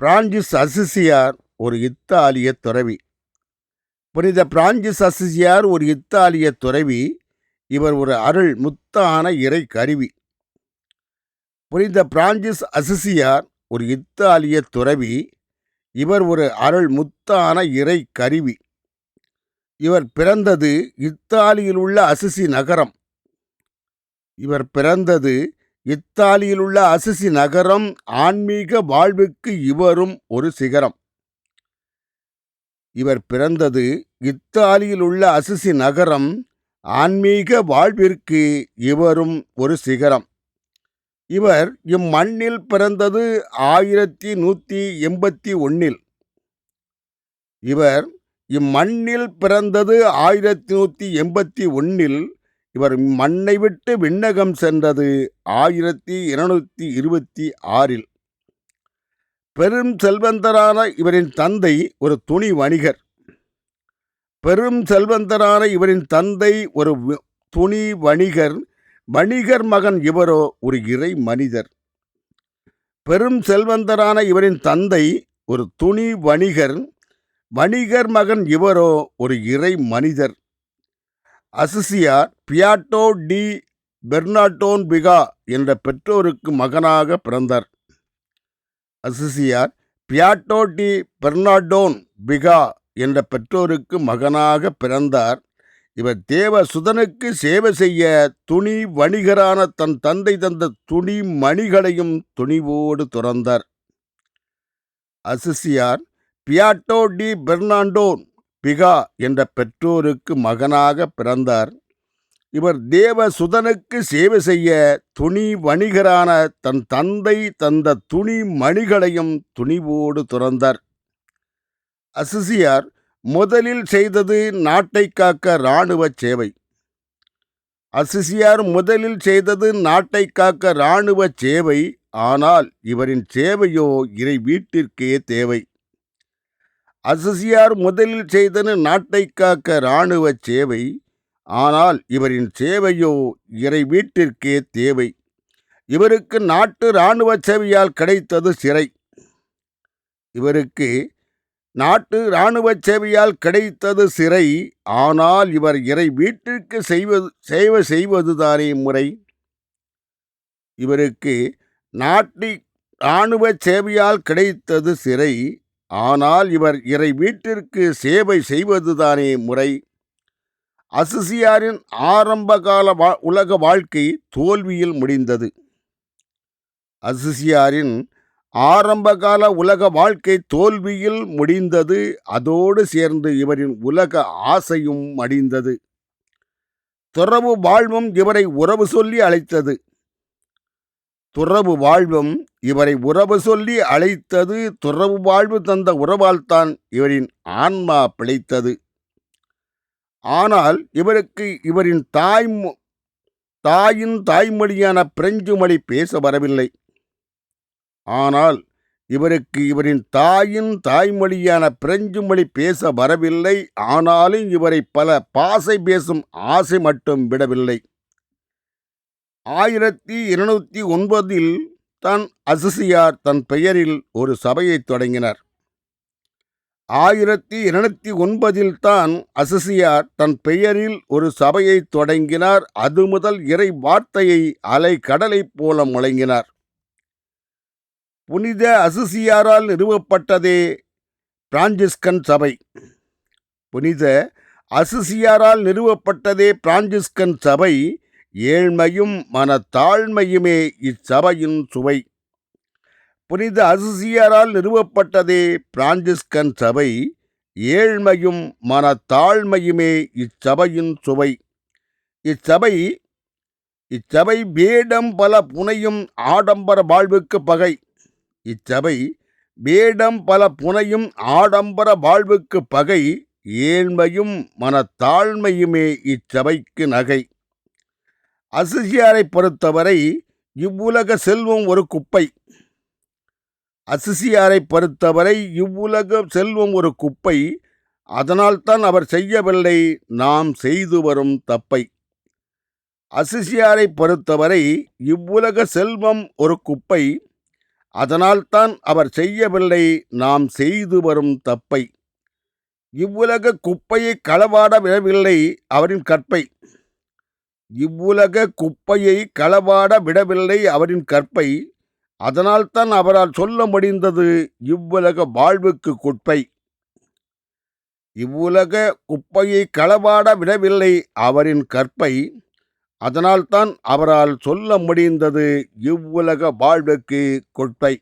Francis அசிசியார் ஒரு இத்தாலிய துறவி. புனித பிரான்சிஸ் அசிசியார் ஒரு இத்தாலிய துறவி. இவர் ஒரு அருள் முத்தான இறை கருவி. புனித பிரான்சிஸ் அசிசியார் ஒரு இத்தாலிய துறவி. இவர் ஒரு அருள் முத்தான இறை கருவி. இவர் பிறந்தது இத்தாலியில் உள்ள அசிசி நகரம். இவர் பிறந்தது இத்தாலியில் உள்ள அசிசி நகரம் ஆன்மீக வாழ்வுக்கு இவரும் ஒரு சிகரம். இவர் பிறந்தது இத்தாலியில் உள்ள அசிசி நகரம் ஆன்மீக வாழ்விற்கு இவரும் ஒரு சிகரம். இவர் இம்மண்ணில் பிறந்தது ஆயிரத்தி நூற்றி எண்பத்தி ஒன்றில் இவர் இம்மண்ணில் பிறந்தது ஆயிரத்தி நூற்றி எண்பத்தி ஒன்றில் இவர் மண்ணை விட்டு விண்ணகம் சென்றது ஆயிரத்தி இருநூத்தி இருபத்தி ஆறில். பெரும் செல்வந்தரான இவரின் தந்தை ஒரு துணி வணிகர். பெரும் செல்வந்தரான இவரின் தந்தை ஒரு துணி வணிகர் வணிகர் மகன் இவரோ ஒரு இறை மனிதர். பெரும் செல்வந்தரான இவரின் தந்தை ஒரு துணி வணிகர் வணிகர் மகன் இவரோ ஒரு இறை மனிதர். அசிசியார் பியாட்டோ டி பெர்னாட்டோன் பிகா என்ற பெற்றோருக்கு மகனாக பிறந்தார். அசிசியார் பியாட்டோ டி பெர்னாடோன் பிகா என்ற பெற்றோருக்கு மகனாக பிறந்தார். இவர் தேவ சுதனுக்கு சேவை செய்ய துணி வணிகரான தன் தந்தை தந்த துணி மணிகளையும் துணிவோடு துறந்தார். அசிசியார் பியாட்டோ டி பெர்னாண்டோன் பிகா என்ற பெற்றோருக்கு மகனாக பிறந்தார். இவர் தேவ சுதனுக்கு சேவை செய்ய துணி வணிகரான தன் தந்தை தந்த துணி மணிகளையும் துணிவோடு துறந்தார். அசிசியார் முதலில் செய்தது நாட்டை காக்க இராணுவ சேவை. அசிசியார் முதலில் செய்தது நாட்டை காக்க இராணுவ சேவை. ஆனால் இவரின் சேவையோ இறை வீட்டிற்கே தேவை. அசசியார் முதலில் செய்தன நாட்டை காக்க இராணுவ சேவை. ஆனால் இவரின் சேவையோ இறை வீட்டிற்கே தேவை. இவருக்கு நாட்டு இராணுவ சேவையால் கிடைத்தது சிறை. இவருக்கு நாட்டு இராணுவ சேவையால் கிடைத்தது சிறை. ஆனால் இவர் இறை வீட்டிற்கு செய்வது சேவை செய்வதுதானே முறை. இவருக்கு நாட்டு இராணுவ சேவையால் கிடைத்தது சிறை. ஆனால் இவர் இறை வீட்டிற்கு சேவை செய்வதுதானே முறை. அசிசியாரின் ஆரம்பகால வா உலக வாழ்க்கை தோல்வியில் முடிந்தது. அசிசியாரின் ஆரம்பகால உலக வாழ்க்கை தோல்வியில் முடிந்தது அதோடு சேர்ந்து இவரின் உலக ஆசையும் மடிந்தது. துறவு வாழ்வும் இவரை உறவு சொல்லி அழைத்தது. துறவு வாழ்வும் இவரை உறவு சொல்லி அழைத்தது துறவு வாழ்வு தந்த உறவால்தான் இவரின் ஆன்மா பிழைத்தது. ஆனால் இவருக்கு இவரின் தாய் தாயின் தாய்மொழியான பிரெஞ்சு மொழி பேச வரவில்லை. ஆனால் இவருக்கு இவரின் தாயின் தாய்மொழியான பிரெஞ்சு மொழி பேச வரவில்லை. ஆனாலும் இவரை பல பாசை பேசும் ஆசை மட்டும் விடவில்லை. ஆயிரத்தி இருநூத்தி ஒன்பதில் தான் அசசியார் தன் பெயரில் ஒரு சபையை தொடங்கினார். ஆயிரத்தி இருநூத்தி ஒன்பதில் தான் அசிசியார் தன் பெயரில் ஒரு சபையை தொடங்கினார். அது முதல் இறை வார்த்தையை அலை கடலைப் போல முழங்கினார். புனித அசிசியாரால் நிறுவப்பட்டதே பிரான்சிஸ்கன் சபை. புனித அசிசியாரால் நிறுவப்பட்டதே பிரான்சிஸ்கன் சபை ஏழ்மையும் மனத்தாழ்மையுமே இச்சபையின் சுவை. புனித அசிசியரால் நிறுவப்பட்டதே பிரான்சிஸ்கன் சபை ஏழ்மையும் மனத்தாழ்மையுமே இச்சபையின் சுவை. இச்சபை இச்சபை வேடம் பல புனையும் ஆடம்பர வாழ்வுக்கு பகை. இச்சபை வேடம் பல புனையும் ஆடம்பர வாழ்வுக்கு பகை ஏழ்மையும் மனத்தாழ்மையுமே இச்சபைக்கு நகை. அசிசியாரை பொறுத்தவரை இவ்வுலக செல்வம் ஒரு குப்பை. அசிசியாரை பொறுத்தவரை இவ்வுலக செல்வம் ஒரு குப்பை. அதனால்தான் அவர் செய்யவில்லை நாம் செய்து வரும் தப்பை. அசிசியாரை பொறுத்தவரை இவ்வுலக செல்வம் ஒரு குப்பை. அதனால்தான் அவர் செய்யவில்லை நாம் செய்து வரும் தப்பை. இவ்வுலக குப்பையை களவாட விடவில்லை அவரின் கற்பை. இவ்வுலக குப்பையை களவாட விடவில்லை அவரின் கற்பை. அதனால்தான் அவரால் சொல்ல முடிந்தது இவ்வுலக வாழ்வுக்கு குப்பை. இவ்வுலக குப்பையை களவாட விடவில்லை அவரின் கற்பை. அதனால்தான் அவரால் சொல்ல முடிந்தது இவ்வுலக வாழ்வுக்கு கொட்பை